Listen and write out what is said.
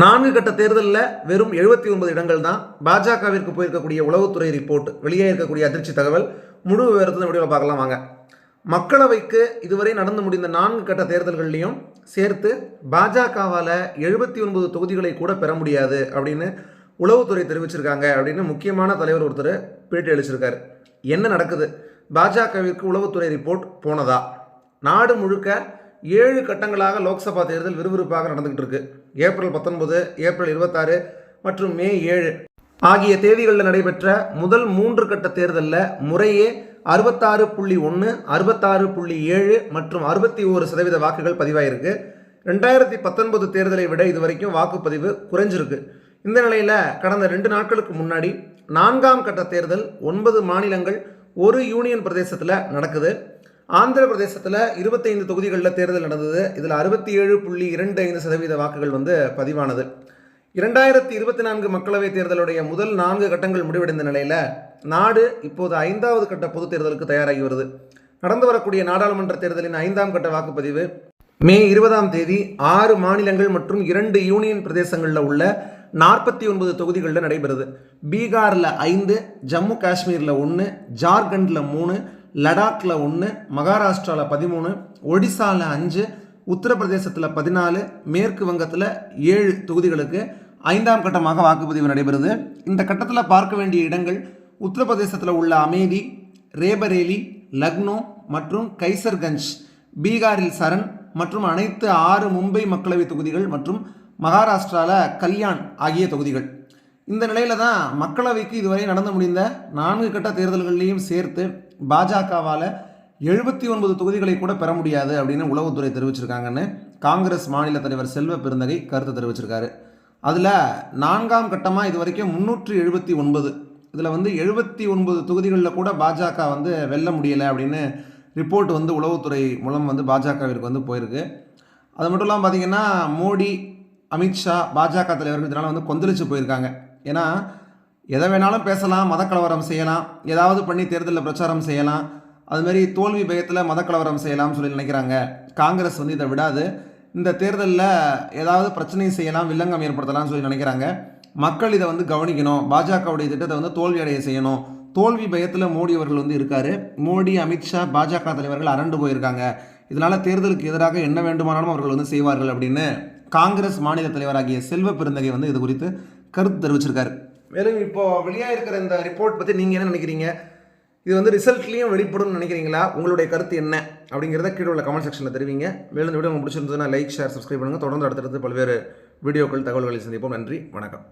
நான்கு கட்ட தேர்தலில் வெறும் எழுபத்தி ஒன்பது இடங்கள் தான் பாஜகவிற்கு போயிருக்கக்கூடிய உளவுத்துறை ரிப்போர்ட் வெளியே இருக்கக்கூடிய அதிர்ச்சி தகவல் முழு விவரத்தை முடிவில் பார்க்கலாம் வாங்க. மக்களவைக்கு இதுவரை நடந்து முடிந்த நான்கு கட்ட தேர்தல்கள்லையும் சேர்த்து பாஜகவால் எழுபத்தி ஒன்பது தொகுதிகளை கூட பெற முடியாது அப்படின்னு உளவுத்துறை தெரிவிச்சிருக்காங்க அப்படின்னு முக்கியமான தலைவர் ஒருத்தர் பேட்டி அளிச்சிருக்காரு. என்ன நடக்குது? பாஜகவிற்கு உளவுத்துறை ரிப்போர்ட் போனதா? நாடு முழுக்க ஏழு கட்டங்களாக லோக்சபா தேர்தல் விறுவிறுப்பாக நடந்துகிட்டு இருக்கு. ஏப்ரல் பத்தொன்பது ஏப்ரல் இருபத்தாறு மற்றும் மே ஏழு. ஆகிய தேதிகளில் நடைபெற்ற முதல் மூன்று கட்ட தேர்தலில் முறையே அறுபத்தாறு புள்ளி ஒன்று அறுபத்தாறு புள்ளி ஏழு மற்றும் அறுபத்தி ஓரு சதவீத வாக்குகள் பதிவாயிருக்கு. ரெண்டாயிரத்தி பத்தொன்பது தேர்தலை விட இதுவரைக்கும் வாக்குப்பதிவு குறைஞ்சிருக்கு. இந்த நிலையில் கடந்த ரெண்டு நாட்களுக்கு முன்னாடி நான்காம் கட்ட தேர்தல் ஒன்பது மாநிலங்கள் ஒரு யூனியன் பிரதேசத்தில் நடக்குது. ஆந்திர பிரதேசத்தில் இருபத்தைந்து தொகுதிகளில் தேர்தல் நடந்தது. இதில் அறுபத்தி ஏழு புள்ளி இரண்டு ஐந்து சதவீத வாக்குகள் வந்து பதிவானது. இரண்டாயிரத்தி இருபத்தி நான்கு மக்களவைத் தேர்தலுடைய முதல் நான்கு கட்டங்கள் முடிவடைந்த நிலையில் நாடு இப்போது ஐந்தாவது கட்ட பொதுத் தேர்தலுக்கு தயாராகி வருது. நடந்து வரக்கூடிய நாடாளுமன்ற தேர்தலின் ஐந்தாம் கட்ட வாக்குப்பதிவு மே இருபதாம் தேதி ஆறு மாநிலங்கள் மற்றும் இரண்டு யூனியன் பிரதேசங்களில் உள்ள நாற்பத்தி ஒன்பது தொகுதிகளில் நடைபெறுது. பீகாரில் ஐந்து ஜம்மு காஷ்மீரில் ஒன்று ஜார்க்கண்டில் மூணு லடாக்ல ஒன்று மகாராஷ்டிராவில் பதிமூணு ஒடிசாவில் அஞ்சு உத்தரப்பிரதேசத்தில் பதினாலு மேற்கு வங்கத்தில் ஏழு தொகுதிகளுக்கு ஐந்தாம் கட்டமாக வாக்குப்பதிவு நடைபெறுது. இந்த கட்டத்தில் பார்க்க வேண்டிய இடங்கள் உத்தரப்பிரதேசத்தில் உள்ள அமேதி ரேபரேலி லக்னோ மற்றும் கைசர்கஞ்ச் பீகாரில் சரண் மற்றும் அனைத்து ஆறு மும்பை மக்களவை தொகுதிகள் மற்றும் மகாராஷ்டிராவில் கல்யாண் ஆகிய தொகுதிகள். இந்த நிலையில் தான் மக்களவைக்கு இதுவரை நடந்து முடிந்த நான்கு கட்ட தேர்தல்களையும் சேர்த்து பாஜகவால் எழுபத்தி ஒன்பது தொகுதிகளை கூட பெற முடியாது அப்படின்னு உளவுத்துறை தெரிவிச்சிருக்காங்கன்னு காங்கிரஸ் மாநில தலைவர் செல்வ பெருந்தகை கருத்து தெரிவிச்சிருக்காரு. அதில் நான்காம் கட்டமாக இது வரைக்கும் முந்நூற்றி எழுபத்தி ஒன்பது. இதில் வந்து எழுபத்தி ஒன்பது தொகுதிகளில் கூட பாஜக வந்து வெல்ல முடியலை அப்படின்னு ரிப்போர்ட் வந்து உளவுத்துறை மூலம் வந்து பாஜகவிற்கு வந்து போயிருக்கு. அது மட்டும் இல்லாமல் பார்த்தீங்கன்னா மோடி அமித்ஷா பாஜக தலைவர்கள் இதனால் வந்து கொந்தளிச்சு போயிருக்காங்க. ஏன்னா எதை வேணாலும் பேசலாம் மதக்கலவரம் செய்யலாம் ஏதாவது பண்ணி தேர்தலில் பிரச்சாரம் செய்யலாம். அதுமாரி தோல்வி பயத்தில் மதக்கலவரம் செய்யலாம்னு சொல்லி நினைக்கிறாங்க. காங்கிரஸ் வந்து இதை விடாது. இந்த தேர்தலில் ஏதாவது பிரச்சனை செய்யலாம் வில்லங்கம் ஏற்படுத்தலாம்னு சொல்லி நினைக்கிறாங்க. மக்கள் இதை வந்து கவனிக்கணும். பாஜகவுடைய திட்டத்தை வந்து தோல்வி அடைய செய்யணும். தோல்வி பயத்தில் மோடி அவர்கள் வந்து இருக்கார். மோடி அமித்ஷா பாஜக தலைவர்கள் அரண்டு போயிருக்காங்க. இதனால் தேர்தலுக்கு எதிராக என்ன வேண்டுமானாலும் அவர்கள் வந்து செய்வார்கள் அப்படின்னு காங்கிரஸ் மாநில தலைவராகிய செல்வ பெருந்தகை வந்து இது குறித்து கருத்து தெரிவிச்சிருக்காரு. மேலும் இப்போ வெளியாக இருக்கிற இந்த ரிப்போர்ட் பற்றி நீங்கள் என்ன நினைக்கிறீங்க? இது வந்து ரிசல்ட்லேயும் வெளிப்படும் நினைக்கிறீங்களா? உங்களுடைய கருத்து என்ன? அப்படிங்கிறத கீழே உள்ள கமெண்ட் செக்ஷனில் தெரிவிங்க. மேலும் இந்த வீடியோ உங்களுக்கு பிடிச்சிருந்ததுன்னா லைக் ஷேர் சப்ஸ்கிரைப் பண்ணுங்கள் தொடர்ந்து அடுத்தடுத்து பல்வேறு வீடியோக்கள் தகவல்களை சந்திப்போம். நன்றி. வணக்கம்.